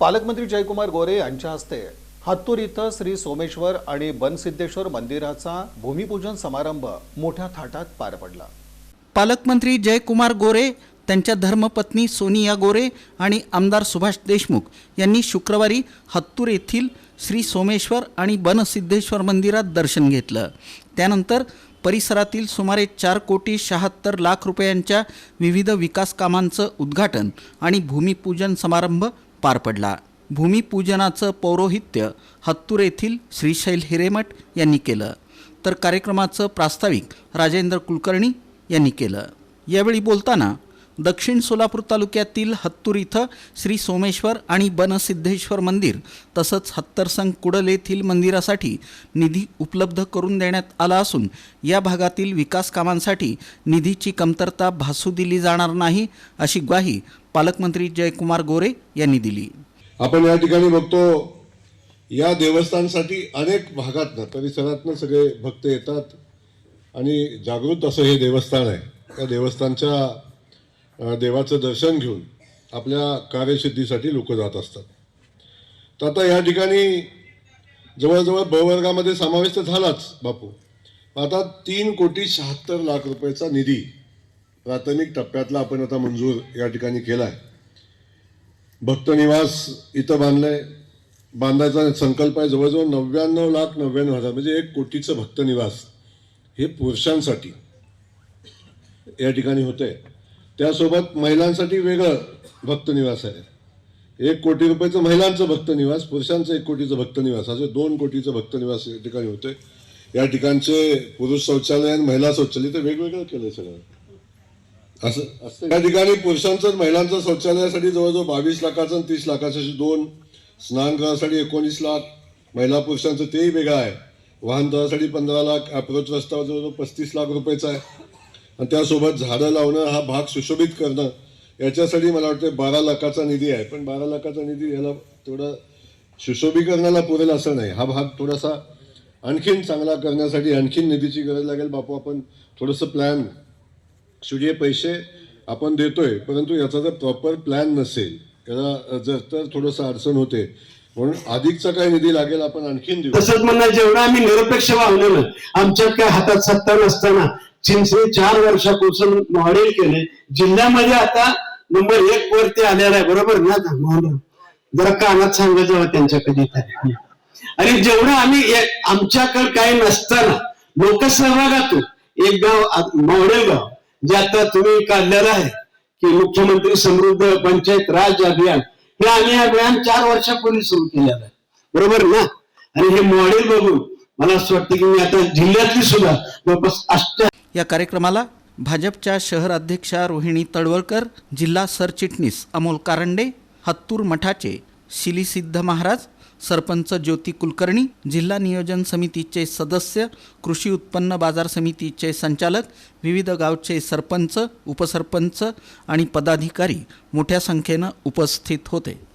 पालकमंत्री जयकुमार गोरे यांच्या हस्ते हत्तूर इथं श्री सोमेश्वर आणि बनसिद्धेश्वर मंदिराचा भूमिपूजन समारंभ मोठ्या थाटात पार पडला. पालकमंत्री जयकुमार गोरे त्यांच्या धर्मपत्नी सोनिया गोरे आणि आमदार सुभाष देशमुख यांनी शुक्रवारी हत्तूर येथील श्री सोमेश्वर आणि बनसिद्धेश्वर मंदिरात दर्शन घेतलं. त्यानंतर परिसरातील सुमारे चार कोटी शहात्तर लाख रुपयांच्या विविध विकास कामांचं उद्घाटन आणि भूमिपूजन समारंभ पार पडला. भूमिपूजनाचं पौरोहित्य हत्तूर येथील श्रीशैल हिरेमठ यांनी केलं. तर कार्यक्रमाचं प्रास्ताविक राजेंद्र कुलकर्णी यांनी केलं. यावेळी बोलताना दक्षिण सोलापूर तालुक्यातील हत्तूर इथं श्री सोमेश्वर आणि बनसिद्धेश्वर मंदिर तसंच हत्तरसंग कुडल येथील मंदिरासाठी निधी उपलब्ध करून देण्यात आला असून या भागातील विकास कामांसाठी निधीची कमतरता भासू दिली जाणार नाही अशी ग्वाही पालकमंत्री जयकुमार गोरे यांनी दिली. आपण या ठिकाणी बघतो या देवस्थानसाठी अनेक भागातनं परिसरातनं सगळे भक्त येतात आणि जागृत असं हे देवस्थान आहे. त्या देवस्थानच्या देवाचं दर्शन घेऊन आपल्या कार्यसिद्धीसाठी लोक जात असतात. तर आता या ठिकाणी जवळजवळ बवर्गामध्ये समावेश तर झालाच बापू. आता तीन कोटी शहात्तर लाख रुपयाचा निधी प्राथमिक टप्प्यातला आपण आता मंजूर या ठिकाणी केला आहे भक्तनिवास इथं बांधलंय. बांधायचा संकल्प आहे जवळजवळ नव्याण्णव लाख नव्याण्णव हजार म्हणजे एक कोटीचं भक्तनिवास हे पुरुषांसाठी या ठिकाणी होतंय. त्यासोबत महिलांसाठी वेगळं भक्तनिवास आहे. एक कोटी रुपयाचं महिलांचं भक्तनिवास पुरुषांचं एक कोटीचं भक्तनिवास. असे दोन कोटीचं भक्तनिवास या ठिकाणी होतंय. या ठिकाणचे पुरुष शौचालय आणि महिला शौचालय ते वेगवेगळं केलं सगळं. असं असतं या ठिकाणी पुरुषांचं आणि महिलांचं शौचालयासाठी जवळजवळ बावीस लाखाचं आणि तीस लाखाचं असे दोन स्नानगृहासाठी एकोणीस लाख महिला पुरुषांचं तेही वेगळं आहे. वाहनतळासाठी पंधरा लाख अप्रोच रस्ता जवळजवळ पस्तीस लाख रुपयाचा आहे. आणि त्यासोबत झाडं लावणं हा भाग सुशोभित करणं याच्यासाठी मला वाटतं बारा लाखाचा निधी आहे. पण बारा लाखाचा निधी याला थोडं सुशोभीकरणाला पुरेल असं नाही. हा भाग थोडासा आणखीन चांगला करण्यासाठी आणखीन निधीची गरज लागेल. बापू आपण थोडंसं प्लॅन जे पैसे आपण देतोय परंतु याचा जर प्रॉपर प्लॅन नसेल याला जर तर थोडंसं अडचण होते म्हणून अधिकचा काय निधी लागेल आपण आणखीन देऊ. तसंच म्हणणं जेवढा आम्ही निरपेक्ष वागलो ना आमच्यात काय हातात सत्ता नसताना चिंचणी चार वर्षापासून मॉडेल केले. जिल्ह्यामध्ये आता नंबर एक वरती आलेला आहे बरोबर ना? आता जरा कानात सांगायचं त्यांच्या कधीतरी आणि जेवढं आम्ही आमच्याकडे काही नसताना लोकसहभागातून एक गाव मॉडेल गाव जे आता तुम्ही काढलेलं आहे की मुख्यमंत्री समृद्ध पंचायत राज अभियान हे आम्ही अभियान चार वर्षापूर्वी सुरू केलेलं आहे. बरोबर ना? आणि हे मॉडेल बघून मला असं वाटतं की मी आता जिल्ह्यातली सुद्धा जवळपास अष्ट या कार्यक्रमाला भाजपच्या शहर अध्यक्षा रोहिणी तळवळकर जिल्हा सरचिटणीस अमोल कारंडे हत्तूर मठाचे शिलीसिद्ध महाराज सरपंच ज्योती कुलकर्णी जिल्हा नियोजन समितीचे सदस्य कृषी उत्पन्न बाजार समितीचे संचालक विविध गावचे सरपंच उपसरपंच आणि पदाधिकारी मोठ्या संख्येनं उपस्थित होते.